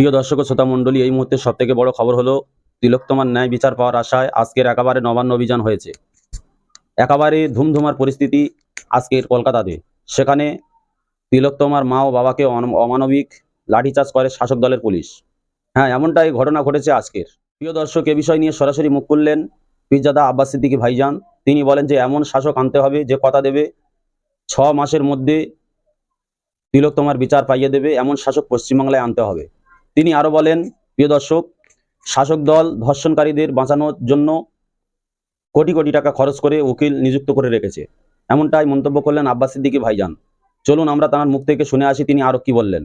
প্রিয় দর্শক শ্রোতা এই মুহূর্তে সব থেকে বড় খবর হলো তিলোত্তমার ন্যায় বিচার পাওয়ার আশায় আজকের একেবারে নবান্ন অভিযান হয়েছে। একেবারে ধুমধুমার পরিস্থিতি আজকের কলকাতাতে। সেখানে তিলোত্তমার মা ও বাবাকে অমানবিক লাঠিচার্জ করে শাসক দলের পুলিশ। হ্যাঁ এমনটাই ঘটনা ঘটেছে আজকের। প্রিয় দর্শক, এ বিষয় নিয়ে সরাসরি মুখ খুললেন পীরজাদা আব্বাস সিদ্দিকী ভাইজান। তিনি বলেন যে, এমন শাসক আনতে হবে যে কথা দেবে, ছ মাসের মধ্যে তিলোত্তমার বিচার পাইয়ে দেবে। এমন শাসক পশ্চিমবাংলায় আনতে হবে। তিনি আরও বলেন প্রিয় দর্শক শাসক দল ধর্ষণকারীদের বাঁচানোর জন্য কোটি কোটি টাকা খরচ করে উকিল নিযুক্ত করে রেখেছে। এমনটাই মন্তব্য করলেন আব্বাস সিদ্দিকী ভাইজান। চলুন আমরা তার মুখ থেকে শুনে আসি তিনি আরও কি বললেন।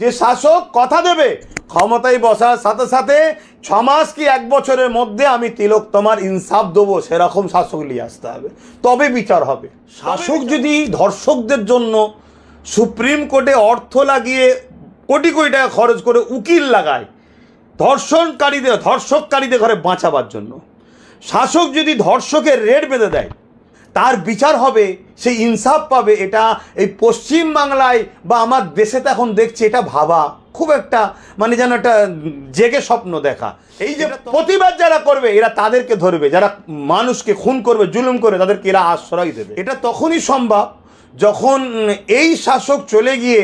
যে শাসক কথা দেবে ক্ষমতায় বসার সাথে সাথে ছ মাস কি এক বছরের মধ্যে আমি তিলক তোমার ইনসাফ দেবো সেরকম শাসক নিয়ে আসতে হবে। তবে বিচার হবে। শাসক যদি ধর্ষকদের জন্য সুপ্রিম কোর্টে অর্থ লাগিয়ে কোটি কোটি টাকা খরচ করে উকিল লাগায় ধর্ষণকারীদের ধর্ষককারীদের ঘরে বাঁচাবার জন্য। শাসক যদি ধর্ষকের রেট বেঁধে দেয় তার বিচার হবে সে ইনসাফ পাবে এটা এই পশ্চিম বাংলায় বা আমার দেশে তো এখন দেখছি এটা ভাবা খুব একটা মানে যেন একটা জেগে স্বপ্ন দেখা। এই যে প্রতিবাদ যারা করবে এরা তাদেরকে ধরবে যারা মানুষকে খুন করবে জুলুম করে তাদেরকে এরা আশ্রয় দেবে। এটা তখনই সম্ভব যখন এই শাসক চলে গিয়ে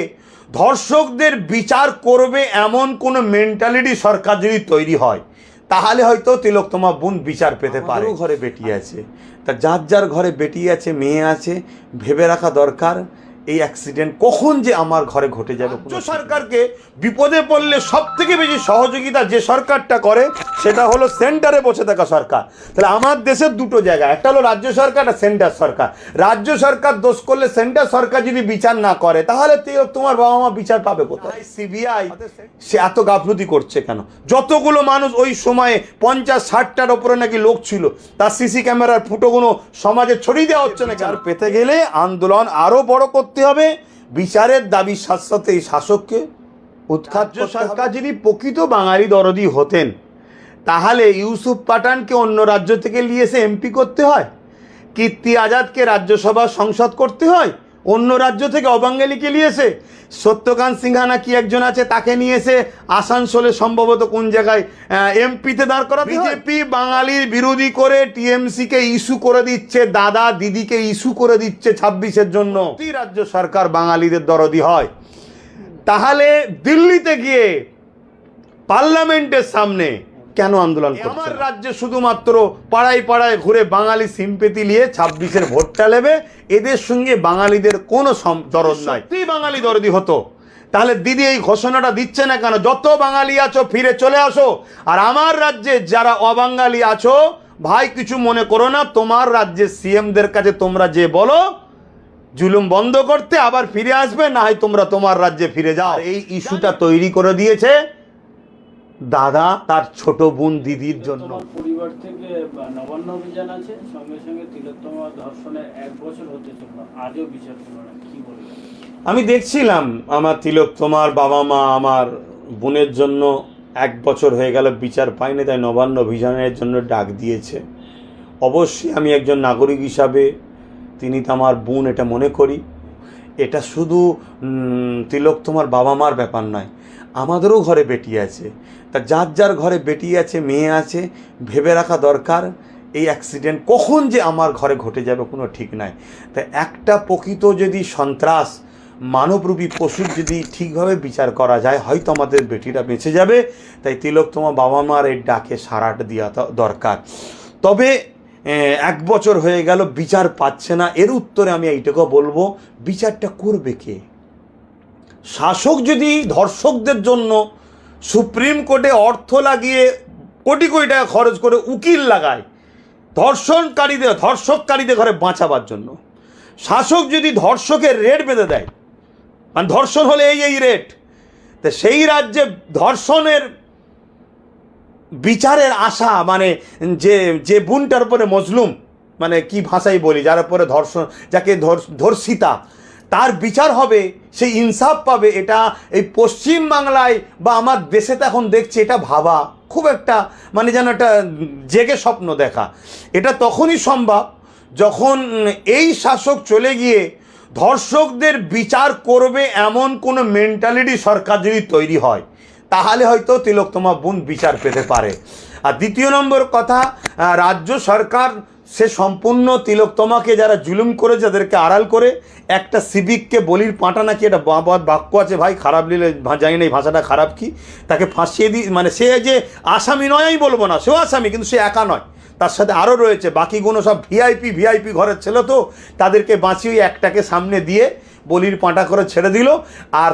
ধর্ষকদের বিচার করবে এমন কোনো মেন্টালিটি সরকার যদি তৈরি হয় তাহলে হয়তো তিলোত্তমা বোন বিচার পেতে পারে। ঘরে বেটি আছে। তা যার যার ঘরে বেটি আছে মেয়ে আছে ভেবে রাখা দরকার এই অ্যাক্সিডেন্ট কখন যে আমার ঘরে ঘটে যাবে রাজ্য সরকারকে বিপদে পড়লে সব থেকে বেশি সহযোগিতা যে সরকারটা করে সেটা হলো সেন্টারে বসে থাকা সরকার। তাহলে আমার দেশের দুটো জায়গা একটা হলো রাজ্য সরকার আর সেন্টার সরকার। রাজ্য সরকার দোষ করলে সেন্টার সরকার যদি বিচার না করে তাহলে তোমার বাবা মা বিচার পাবে কোথায়? সিবিআই সে এত গাফলতি করছে কেন? যতগুলো মানুষ ওই সময়ে পঞ্চাশ ষাটটার ওপরে নাকি লোক ছিল তার সিসি ক্যামেরার ফুটোগুলো সমাজে ছড়িয়ে দেওয়া হচ্ছে না কেন পেতে গেলে আন্দোলন আরও বড় করতে হবে। বিচারের দাবি সাথে সাথে এই শাসককে উৎখাত সরকার যিনি প্রকৃত বাঙালি দরদি হতেন তাহলে ইউসুফ পাঠানকে অন্য রাজ্য থেকে নিয়ে এসে এমপি করতে হয়? কীর্তি আজাদকে রাজ্যসভা সংসদ করতে হয়? অন্য রাজ্য থেকে অবাঙ্গালিকে নিয়ে এসে? সত্যকান্ত সিনহা নাকি একজন আছে তাকে নিয়ে এসে আসানসোলে সম্ভবত কোন জায়গায় এমপিতে দাঁড় করা বিজেপি বাঙালির বিরোধী করে টিএমসিকে ইস্যু করে দিচ্ছে দাদা দিদিকে ইস্যু করে দিচ্ছে ছাব্বিশের জন্য। রাজ্য সরকার বাঙালিদের দরদি হয়? তাহলে দিল্লিতে গিয়ে পার্লামেন্টের সামনে কেন আন্দোলন আমার রাজ্যে শুধুমাত্র পাড়ায় পাড়ায় ঘুরে বাঙালি সিম্পেতি নিয়ে ছাব্বিশের ভোটটা নেবে এদের সঙ্গে বাঙালিদের কোনো দরদ নাই। সত্যি বাঙালি দরদি হতো। তাহলে দিদি এই ঘোষণাটা দিচ্ছে না কেন? যত বাঙালি আছো ফিরে চলে আসো। আর আমার রাজ্যে যারা অবাঙালি আছো ভাই কিছু মনে করো না তোমার রাজ্যের সিএমদের কাছে তোমরা যে বলো জুলুম বন্ধ করতে আবার ফিরে আসবে না হয় তোমরা তোমার রাজ্যে ফিরে যাও। এই ইস্যুটা তৈরি করে দিয়েছে দাদা তার ছোট বোন দিদির জন্য। পরিবার থেকে নবান্ন অভিযান আছে সঙ্গে সঙ্গে তিলোত্তমা ধর্ষণের এক বছর হতে চলল। আজও বিচার হলো না কি বলবেন আমি দেখছিলাম আমার তিলক তোমার বাবা মা আমার বোনের জন্য এক বছর হয়ে গেল বিচার পাইনি তাই নবান্ন অভিযানের জন্য ডাক দিয়েছে। অবশ্যই আমি একজন নাগরিক হিসাবে তিনি তো আমার বোন এটা মনে করি। এটা শুধু তিলক তোমার বাবা মার ব্যাপার নয় আমাদেরও ঘরে বেটি আছে। তা যার যার ঘরে বেটি আছে, মেয়ে আছে, ভেবে রাখা দরকার, এই অ্যাক্সিডেন্ট কখন যে আমার ঘরে ঘটে যাবে কোনো ঠিক নাই। তা একটা প্রকৃত যদি সন্ত্রাস, মানবরূপী পশুর যদি ঠিকভাবে বিচার করা যায়, হয়তো আমাদের বেটিরা বেঁচে যাবে। তাই তিলক তোমার বাবা মার এর ডাকে সারাটা দেওয়া দরকার। তবে এক বছর হয়ে গেল, বিচার পাচ্ছে না। এর উত্তরে আমি এইটুকু বলব, বিচারটা করবে কে? শাসক যদি ধর্ষকদের জন্য সুপ্রিম কোর্টে অর্থ লাগিয়ে কোটি কোটি টাকা খরচ করে উকিল লাগায়, ধর্ষণকারীদের, ধর্ষককারীদের ঘরে বাঁচাবার জন্য। শাসক যদি ধর্ষকের রেট বেঁধে দেয় মানে ধর্ষণ হলে এই এই রেট, তা সেই রাজ্যে ধর্ষণের বিচারের আশা মানে যে যে বোনটার উপরে মজলুম মানে কি ভাষাই বলি, যার উপরে ধর্ষণ, যাকে ধর্ষিতা তার বিচার হবে সে ইনসাফ পাবে, এটা এই পশ্চিম বাংলায় বা আমার দেশে তো এখন দেখছি এটা ভাবা, খুব একটা মানে যেন একটা জেগে স্বপ্ন দেখা। এটা তখনই সম্ভব যখন এই শাসক চলে গিয়ে ধর্ষকদের বিচার করবে এমন কোনো মেন্টালিটি সরকার যদি তৈরি হয়, তাহলে হয়তো তিলোত্তমা বোন বিচার পেতে পারে। আর দ্বিতীয় নম্বর কথা রাজ্য সরকার সে সম্পূর্ণ তিলোত্তমাকে যারা জুলুম করে যাদেরকে আড়াল করে, একটা সিভিককে বলির পাঁটা নাকি এটা বাক্য আছে ভাই, খারাপ ভা- জানি না এই ভাষাটা খারাপ কি, তাকে ফাঁসিয়ে দিই মানে সে যে আসামি নয় আমি বলব না, সেও আসামি, কিন্তু সে একা নয়। তার সাথে আরও রয়েছে, বাকিগুলো সব ভিআইপি ভিআইপি ঘরের ছেলে তো, তাদেরকে বাঁচিয়ে একটাকে সামনে দিয়ে বলির পাঁটা করে ছেড়ে দিল। আর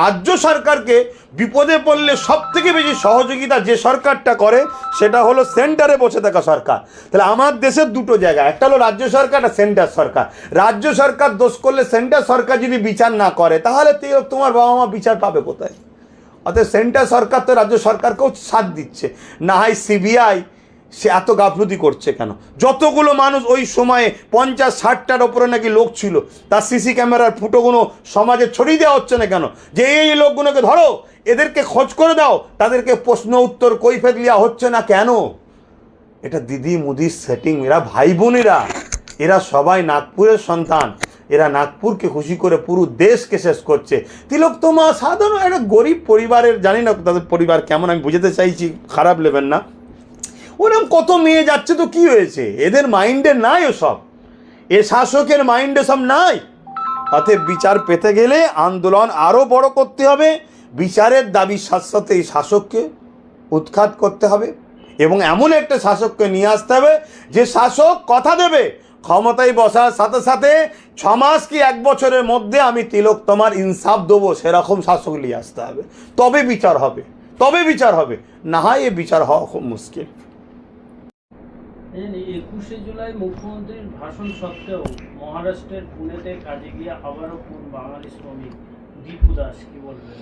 রাজ্য সরকারকে বিপদে পড়লে সব থেকে বেশি সহযোগিতা যে সরকারটা করে, সেটা হলো সেন্টারে বসে থাকা সরকার। তাহলে আমার দেশের দুটো জায়গা, একটা হলো রাজ্য সরকার আর সেন্টার সরকার। রাজ্য সরকার দোষ করলে সেন্টার সরকার যদি বিচার না করে, তাহলে তোমার বাবা মা বিচার পাবে কোথায়? অতএব সেন্টার সরকার তো রাজ্য সরকারকেও সাথ দিচ্ছে। না হয় সিবিআই সে এত গাফলতি করছে কেন? যতগুলো মানুষ ওই সময়ে পঞ্চাশ, ষাটটার ওপরে নাকি লোক ছিল, তার সিসি ক্যামেরার ফুটোগুলো সমাজে ছড়িয়ে দেওয়া হচ্ছে না কেন? যে এই লোকগুলোকে ধরো, এদেরকে খোঁজ করে দাও, তাদেরকে প্রশ্ন উত্তর কৈফেত দেওয়া হচ্ছে না কেন? এটা দিদি মুদির সেটিং এরা ভাই বোনেরা এরা সবাই নাগপুরের সন্তান। এরা নাগপুরকে খুশি করে পুরো দেশকে শেষ করছে। তিলক তোমা সাধারণ একটা গরিব পরিবারের, জানি না তাদের পরিবার কেমন, আমি বুঝাতে চাইছি, খারাপ নেবেন না। ওরকম কত মেয়ে যাচ্ছে তো কি হয়েছে? এদের মাইন্ডে নাই ওসব। এ শাসকের মাইন্ডে সব নাই। অতএব বিচার পেতে গেলে আন্দোলন আরও বড় করতে হবে। বিচারের দাবির সাথে সাথে এই শাসককে উৎখাত করতে হবে এবং এমন একটা শাসককে নিয়ে আসতে হবে যে শাসক কথা দেবে। ক্ষমতায় বসার সাথে সাথে ছ মাস কি এক বছরের মধ্যে আমি তিলক তোমার ইনসাফ দেবো সেরকম শাসক নিয়ে আসতে হবে। তবে বিচার হবে, তবে বিচার হবে। না হয় এ বিচার হওয়া খুব মুশকিল। একুশে জুলাই মুখ্যমন্ত্রীর ভাষণ সত্ত্বেও মহারাষ্ট্রের পুনেতে কাজে গিয়ে আবারও কোন বাঙালি শ্রমিক? দীপু দাস, কি বলবেন?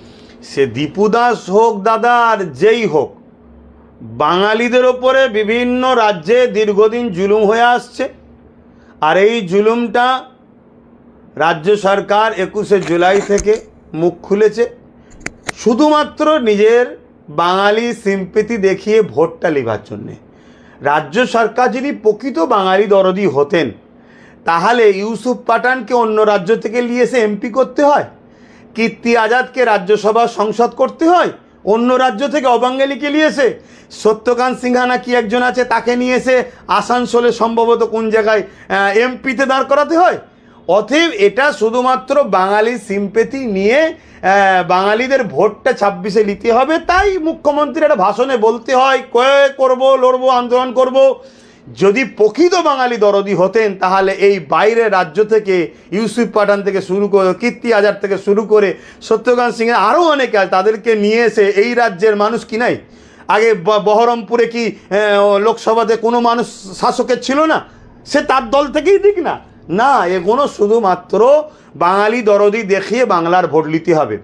সে দীপু দাস হোক দাদা, আর যেই হোক, বাঙালিদের ওপরে বিভিন্ন রাজ্যে দীর্ঘদিন জুলুম হয়ে আসছে, আর এই জুলুমটা রাজ্য সরকার একুশে জুলাই থেকে মুখ খুলেছে। শুধুমাত্র নিজের বাঙালি সিম্পেতি দেখিয়ে ভোটটা লিবার জন্যে। রাজ্য সরকার যদি প্রকৃত বাঙালি দরদি হতেন, তাহলে ইউসুফ পাঠানকে অন্য রাজ্য থেকে নিয়ে এসে এমপি করতে হয়? কীর্তি আজাদকে রাজ্যসভা সংসদ করতে হয়? অন্য রাজ্য থেকে অবাঙ্গালিকে নিয়ে এসে? সত্যকান্ত সিংহানা একজন আছে, তাকে নিয়ে এসে আসানসোলে সম্ভবত কোন জায়গায় এমপিতে দাঁড় করাতে হয়? অতএব এটা শুধুমাত্র বাঙালি সিম্পেথি নিয়ে বাঙালিদের ভোটটা ছাব্বিশে নিতে হবে। তাই মুখ্যমন্ত্রীর একটা ভাষণে বলতে হয়, কয়ে করব, লড়ব, আন্দোলন করব। যদি প্রকৃত বাঙালি দরদি হতেন, তাহলে এই বাইরের রাজ্য থেকে, ইউসুফ পাঠান থেকে শুরু করে, কীর্তি আজাদ থেকে শুরু করে সত্যকান্ত সিং আরও অনেকে আছে, তাদেরকে নিয়ে এসে এই রাজ্যের মানুষ কি নাই? আগে বহরমপুরে কি লোকসভাতে কোনো মানুষ শাসকের ছিল না? সে তার দল থেকেই দিক না। না এগুলো শুধুমাত্র বাঙালি দরদি দেখিয়ে বাংলার ভোট নিতে হবে।